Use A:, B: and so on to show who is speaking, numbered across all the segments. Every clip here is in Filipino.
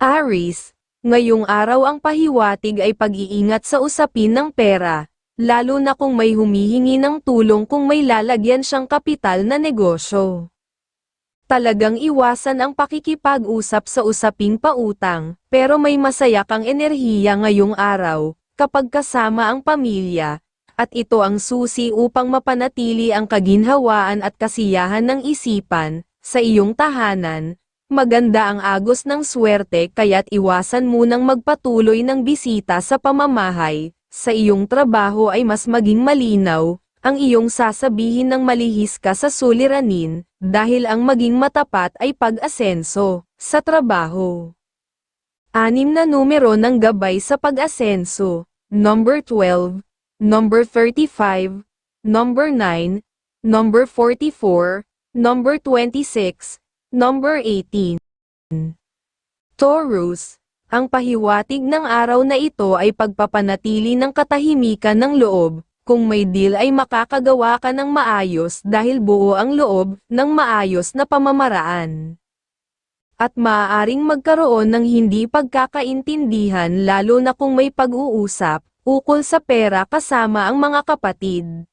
A: Aris, ngayong araw ang pahiwatig ay pag-iingat sa usapin ng pera, lalo na kung may humihingi ng tulong kung may lalagyan siyang kapital na negosyo. Talagang iwasan ang pakikipag-usap sa usaping pautang, pero may masaya kang enerhiya ngayong araw, kapag kasama ang pamilya, at ito ang susi upang mapanatili ang kaginhawaan at kasiyahan ng isipan, sa iyong tahanan, maganda ang agos ng swerte kaya't iwasan munang magpatuloy ng bisita sa pamamahay, sa iyong trabaho ay mas maging malinaw, ang iyong sasabihin ng malihis ka sa suliranin, dahil ang maging matapat ay pag-asenso, sa trabaho. Anim na numero ng gabay sa pag-asenso, number 12, number 35, number 9, number 44, number 26, number 18. Taurus, ang pahiwatig ng araw na ito ay pagpapanatili ng katahimikan ng loob, kung may deal ay makakagawa ka ng maayos dahil buo ang loob ng maayos na pamamaraan. At maaaring magkaroon ng hindi pagkakaintindihan lalo na kung may pag-uusap, ukol sa pera kasama ang mga kapatid.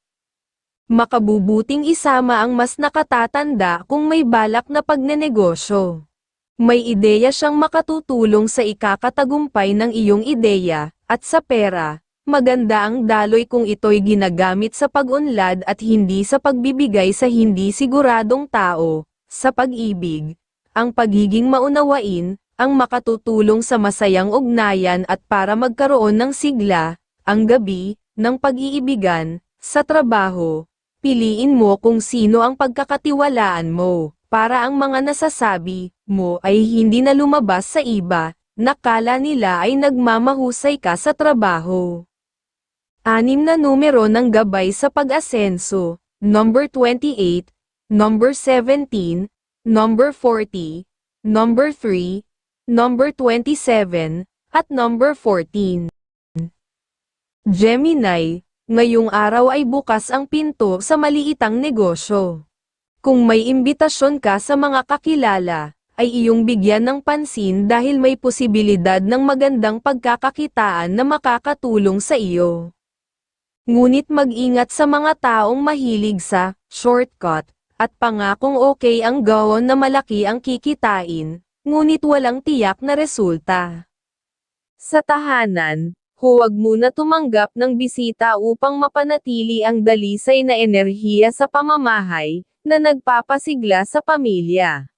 A: Makabubuting isama ang mas nakatatanda kung may balak na pagnenegosyo. May ideya siyang makatutulong sa ikakatagumpay ng iyong ideya, at sa pera, maganda ang daloy kung ito'y ginagamit sa pag-unlad at hindi sa pagbibigay sa hindi siguradong tao, sa pag-ibig, ang pagiging maunawain, ang makatutulong sa masayang ugnayan at para magkaroon ng sigla, ang gabi, ng pag-iibigan, sa trabaho, piliin mo kung sino ang pagkakatiwalaan mo, para ang mga nasasabi mo ay hindi na lumabas sa iba, nakala nila ay nagmamahusay ka sa trabaho. Anim na numero ng gabay sa pag-asenso, number 28, number 17, number 40, number 3, number 27, at number 14. Gemini, ngayong araw ay bukas ang pinto sa maliitang negosyo. Kung may imbitasyon ka sa mga kakilala, ay iyong bigyan ng pansin dahil may posibilidad ng magandang pagkakakitaan na makakatulong sa iyo. Ngunit mag-ingat sa mga taong mahilig sa shortcut at pangakong okay ang gawon na malaki ang kikitain, ngunit walang tiyak na resulta. Sa tahanan, huwag muna tumanggap ng bisita upang mapanatili ang dalisay na enerhiya sa pamamahay, na nagpapasigla sa pamilya.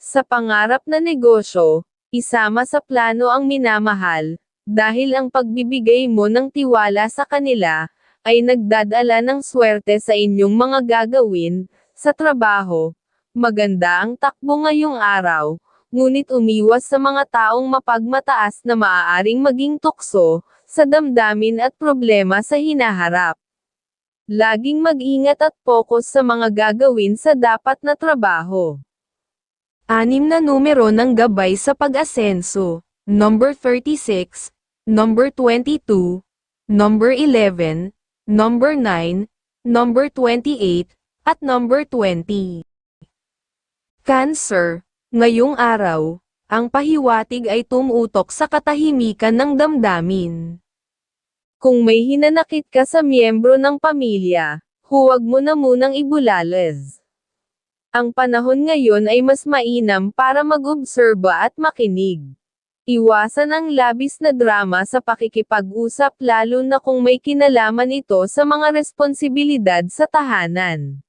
A: Sa pangarap na negosyo, isama sa plano ang minamahal, dahil ang pagbibigay mo ng tiwala sa kanila, ay nagdadala ng swerte sa inyong mga gagawin, sa trabaho. Maganda ang takbo ngayong araw, ngunit umiwas sa mga taong mapagmataas na maaaring maging tukso, sa damdamin at problema sa hinaharap. Laging mag-ingat at focus sa mga gagawin sa dapat na trabaho. Anim na numero ng gabay sa pag-asenso, number 36, number 22, number 11, number 9, number 28, at number 20. Cancer, ngayong araw, ang pahiwatig ay tumutok sa katahimikan ng damdamin. Kung may hinanakit ka sa miyembro ng pamilya, huwag mo na munang ibulalas. Ang panahon ngayon ay mas mainam para mag-obserba at makinig. Iwasan ang labis na drama sa pakikipag-usap lalo na kung may kinalaman ito sa mga responsibilidad sa tahanan.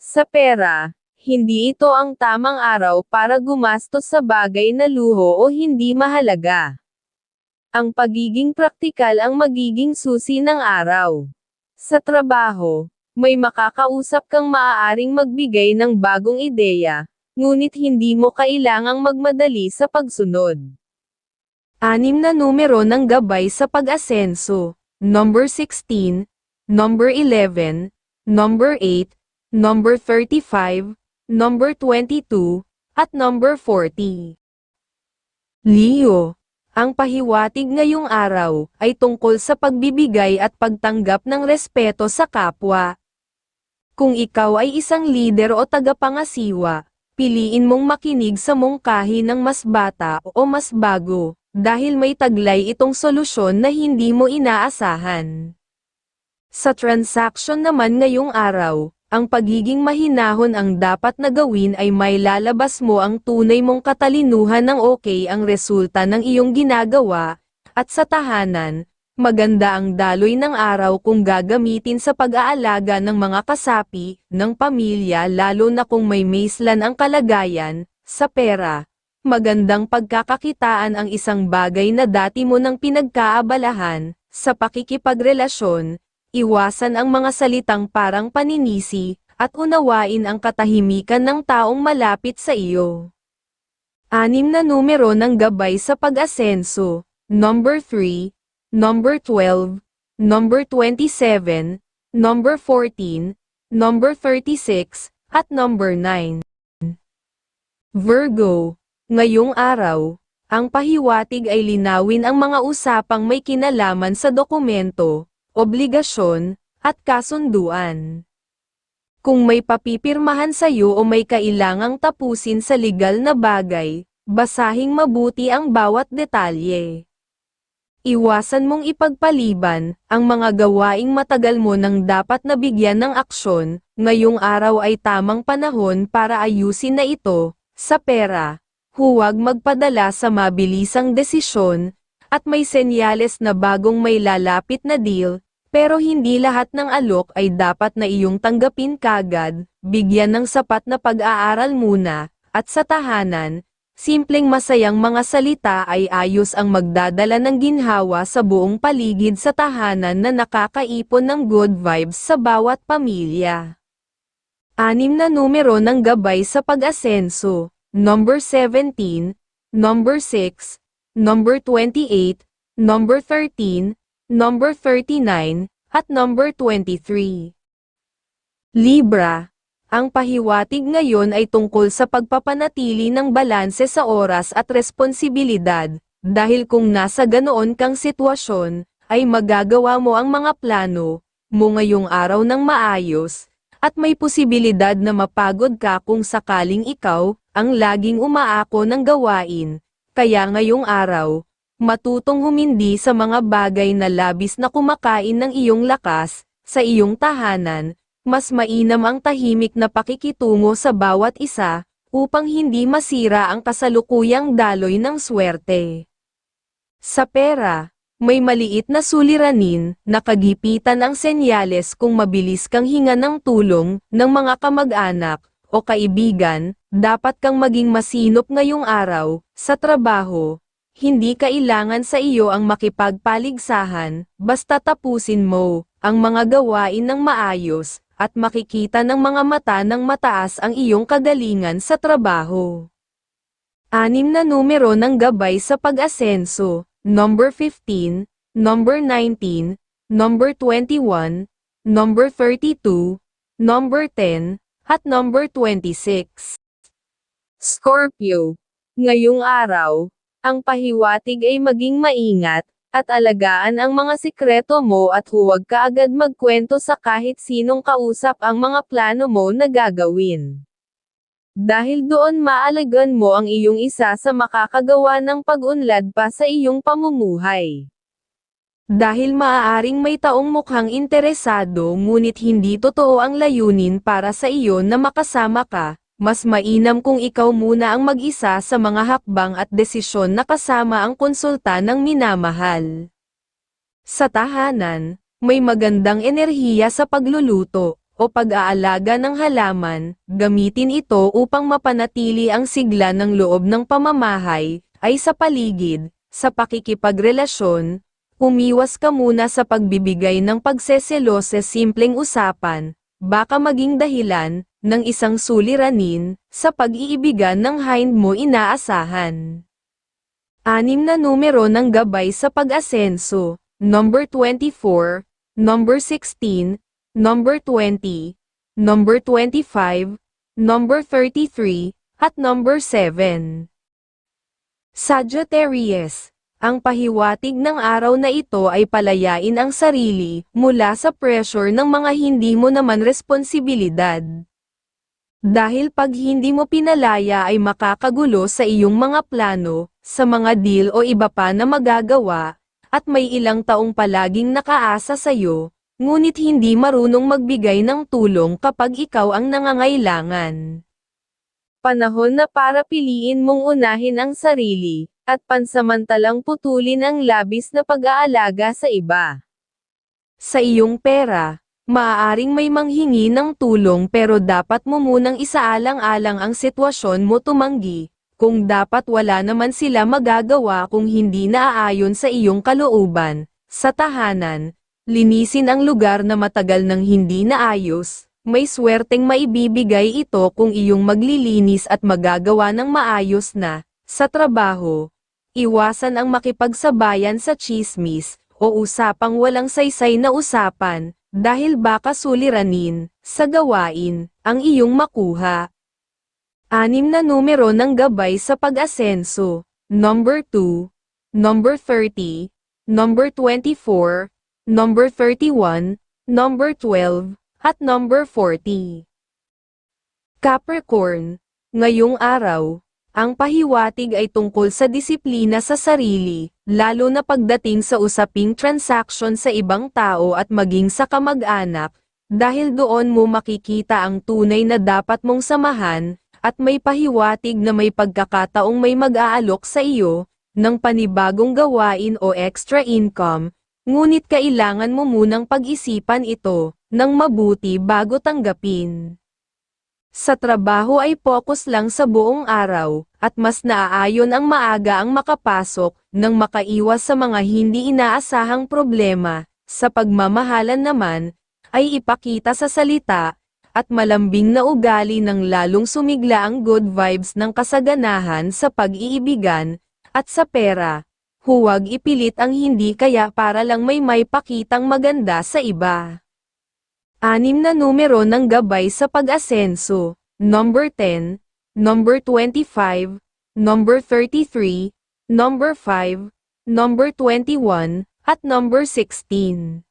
A: Sa pera, hindi ito ang tamang araw para gumastos sa bagay na luho o hindi mahalaga. Ang pagiging praktikal ang magiging susi ng araw. Sa trabaho, may makakausap kang maaaring magbigay ng bagong ideya, ngunit hindi mo kailangang magmadali sa pagsunod. Anim na numero ng gabay sa pag-asenso, number 16, number 11, number 8, number 35, number 22, at number 40. Leo, ang pahiwatig ngayong araw ay tungkol sa pagbibigay at pagtanggap ng respeto sa kapwa. Kung ikaw ay isang leader o tagapangasiwa, piliin mong makinig sa mungkahi ng mas bata o mas bago, dahil may taglay itong solusyon na hindi mo inaasahan. Sa transaction naman ngayong araw, ang pagiging mahinahon ang dapat na gawin ay may lalabas mo ang tunay mong katalinuhan ng okay ang resulta ng iyong ginagawa, at sa tahanan, maganda ang daloy ng araw kung gagamitin sa pag-aalaga ng mga kasapi, ng pamilya lalo na kung may maislan ang kalagayan, sa pera. Magandang pagkakakitaan ang isang bagay na dati mo nang pinagkaabalahan, sa pakikipagrelasyon, Iwasan ang mga salitang parang paninisi, at unawain ang katahimikan ng taong malapit sa iyo. Anim na numero ng gabay sa pag-asenso, number 3, number 12, number 27, number 14, number 36, at number 9. Virgo, ngayong araw, ang pahiwatig ay linawin ang mga usapang may kinalaman sa dokumento, obligasyon, at kasunduan. Kung may papipirmahan sa iyo o may kailangang tapusin sa legal na bagay, basahing mabuti ang bawat detalye. Iwasan mong ipagpaliban, ang mga gawaing matagal mo nang dapat nabigyan ng aksyon, ngayong araw ay tamang panahon para ayusin na ito, sa pera. Huwag magpadala sa mabilisang desisyon, at may senyales na bagong may lalapit na deal, pero hindi lahat ng alok ay dapat na iyong tanggapin kagad, bigyan ng sapat na pag-aaral muna, at sa tahanan, simpleng masayang mga salita ay ayos ang magdadala ng ginhawa sa buong paligid sa tahanan na nakakaipon ng good vibes sa bawat pamilya. Anim na numero ng gabay sa pag-asenso, number 17, number 6, number 28, number 13, number 39, at number 23. Libra, ang pahiwatig ngayon ay tungkol sa pagpapanatili ng balanse sa oras at responsibilidad, dahil kung nasa ganoon kang sitwasyon, ay magagawa mo ang mga plano mo ngayong araw ng maayos, at may posibilidad na mapagod ka kung sakaling ikaw, ang laging umaako ng gawain, kaya ngayong araw, matutong humindi sa mga bagay na labis na kumakain ng iyong lakas, sa iyong tahanan, mas mainam ang tahimik na pakikitungo sa bawat isa, upang hindi masira ang kasalukuyang daloy ng swerte. Sa pera, may maliit na suliranin, nakagipitan ang senyales kung mabilis kang hinga ng tulong, ng mga kamag-anak, o kaibigan, dapat kang maging masinop ngayong araw, sa trabaho, hindi kailangan sa iyo ang makipagpaligsahan, basta tapusin mo, ang mga gawain ng maayos, at makikita ng mga mata ng mataas ang iyong kagalingan sa trabaho. Anim na numero ng gabay sa pag-asenso, number 15, number 19, number 21, number 32, number 10, at number 26. Scorpio, ngayong araw, ang pahiwatig ay maging maingat, at alagaan ang mga sikreto mo at huwag ka agad magkwento sa kahit sinong kausap ang mga plano mo na gagawin. Dahil doon maalagan mo ang iyong isa sa makakagawa ng pag-unlad pa sa iyong pamumuhay. Dahil maaaring may taong mukhang interesado ngunit hindi totoo ang layunin para sa iyo na makasama ka, mas mainam kung ikaw muna ang mag-isa sa mga hakbang at desisyon na kasama ang konsulta ng minamahal. Sa tahanan, may magandang enerhiya sa pagluluto o pag-aalaga ng halaman, gamitin ito upang mapanatili ang sigla ng loob ng pamamahay, ay sa paligid, sa pakikipagrelasyon, umiwas ka muna sa pagbibigay ng pagseselo sa simpleng usapan, baka maging dahilan, ng isang suliranin, sa pag-iibigan ng hind mo inaasahan. Anim na numero ng gabay sa pag-asenso, number 24, number 16, number 20, number 25, number 33, at number 7. Sagittarius, ang pahiwatig ng araw na ito ay palayain ang sarili mula sa pressure ng mga hindi mo naman responsibilidad. Dahil pag hindi mo pinalaya ay makakagulo sa iyong mga plano, sa mga deal o iba pa na magagawa, at may ilang taong palaging nakaasa sa'yo, ngunit hindi marunong magbigay ng tulong kapag ikaw ang nangangailangan. Panahon na para piliin mong unahin ang sarili, at pansamantalang putulin ang labis na pag-aalaga sa iba. Sa iyong pera, maaaring may manghingi ng tulong pero dapat mo munang isaalang-alang ang sitwasyon mo tumanggi, kung dapat wala naman sila magagawa kung hindi naaayon sa iyong kalooban, sa tahanan, linisin ang lugar na matagal nang hindi naayos, may swerteng maibibigay ito kung iyong maglilinis at magagawa ng maayos na, sa trabaho, iwasan ang makipagsabayan sa chismis, o usapang walang saysay na usapan, dahil baka suliranin, sa gawain, ang iyong makuha. Anim na numero ng gabay sa pag-asenso, number 2, number 30, number 24, number 31, number 12, at number 40. Capricorn, ngayong araw, ang pahiwatig ay tungkol sa disiplina sa sarili, lalo na pagdating sa usaping transaction sa ibang tao at maging sa kamag-anak, dahil doon mo makikita ang tunay na dapat mong samahan, at may pahiwatig na may pagkakataong may mag-aalok sa iyo, ng panibagong gawain o extra income, ngunit kailangan mo munang pag-isipan ito, ng mabuti bago tanggapin. Sa trabaho ay focus lang sa buong araw, at mas naaayon ang maaga ang makapasok, nang makaiwas sa mga hindi inaasahang problema, sa pagmamahalan naman, ay ipakita sa salita, at malambing na ugali ng lalong sumigla ang good vibes ng kasaganahan sa pag-iibigan, at sa pera. Huwag ipilit ang hindi kaya para lang may may pakitang maganda sa iba. Anim na numero ng gabay sa pag-asenso, number 10, number 25, number 33, number 5, number 21, at number 16.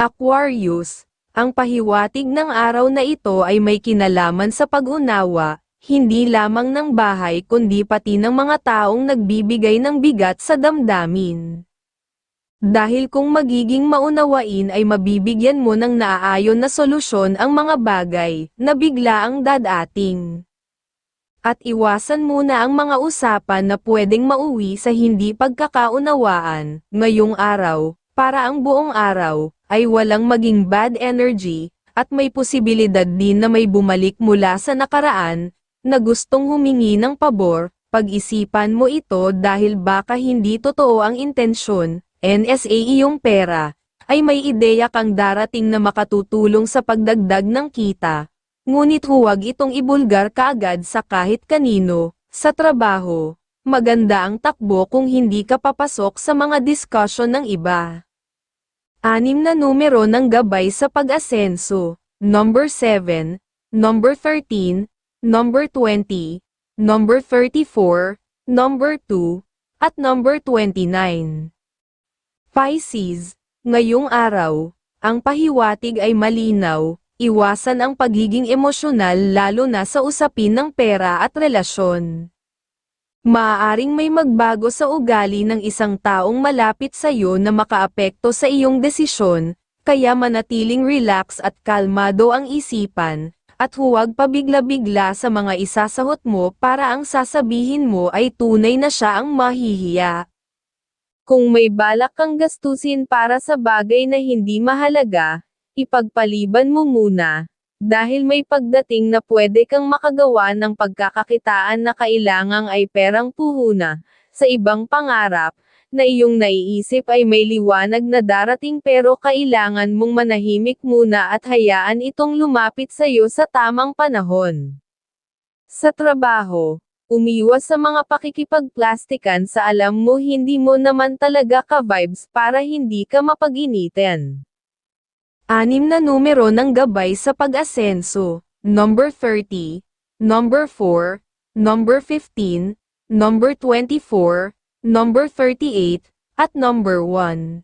A: Aquarius, ang pahiwatig ng araw na ito ay may kinalaman sa pag-unawa, hindi lamang ng bahay kundi pati ng mga taong nagbibigay ng bigat sa damdamin. Dahil kung magiging maunawain ay mabibigyan mo ng naaayon na solusyon ang mga bagay na bigla ang dadating. At iwasan muna ang mga usapan na pwedeng mauwi sa hindi pagkakaunawaan ngayong araw, para ang buong araw ay walang maging bad energy, at may posibilidad din na may bumalik mula sa nakaraan, na gustong humingi ng pabor, pag-isipan mo ito dahil baka hindi totoo ang intensyon, NSA iyong pera, ay may ideya kang darating na makatutulong sa pagdagdag ng kita. Ngunit huwag itong ibulgar kaagad sa kahit kanino, sa trabaho. Maganda ang takbo kung hindi ka papasok sa mga discussion ng iba. Anim na numero ng gabay sa pag-asenso, number 7, number 13, number 20, number 34, number 2, at number 29. Pisces, ngayong araw, ang pahiwatig ay malinaw, iwasan ang pagiging emosyonal lalo na sa usapin ng pera at relasyon. Maaaring may magbago sa ugali ng isang taong malapit sa iyo na makaapekto sa iyong desisyon, kaya manatiling relax at kalmado ang isipan, at huwag pabigla-bigla sa mga isasahot mo para ang sasabihin mo ay tunay na siya ang mahihiya. Kung may balak kang gastusin para sa bagay na hindi mahalaga, ipagpaliban mo muna, dahil may pagdating na pwede kang makagawa ng pagkakakitaan na kailangang ay perang puhuna, sa ibang pangarap, na iyong naiisip ay may liwanag na darating pero kailangan mong manahimik muna at hayaan itong lumapit sa iyo sa tamang panahon. Sa trabaho, umiwas sa mga pakikipagplastikan sa alam mo hindi mo naman talaga ka-vibes para hindi ka mapag-initin. Anim na numero ng gabay sa pag-asenso, number 30, number 4, number 15, number 24, number 38, at number 1.